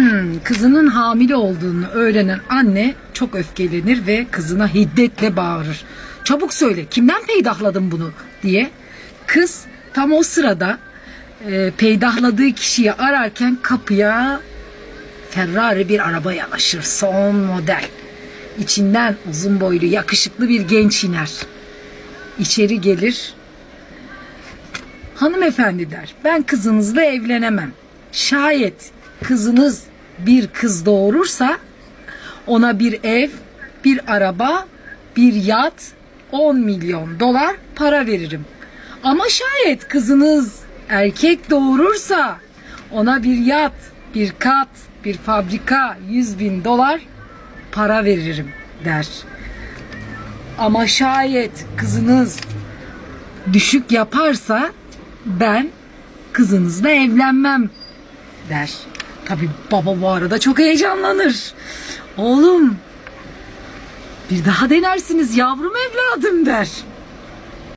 Hmm, kızının hamile olduğunu öğrenen anne çok öfkelenir ve kızına hiddetle bağırır. Çabuk söyle kimden peydahladın bunu diye. Kız tam o sırada e, peydahladığı kişiyi ararken kapıya Ferrari bir araba yanaşır. Son model. İçinden uzun boylu yakışıklı bir genç iner. İçeri gelir. Hanımefendi der ben kızınızla evlenemem. Şayet kızınız bir kız doğurursa ona bir ev, bir araba, bir yat, 10 milyon dolar para veririm. Ama şayet kızınız erkek doğurursa ona bir yat, bir kat, bir fabrika, 100 bin dolar para veririm der. Ama şayet kızınız düşük yaparsa ben kızınızla evlenmem der. Tabi baba bu arada çok heyecanlanır. Oğlum bir daha denersiniz yavrum evladım der.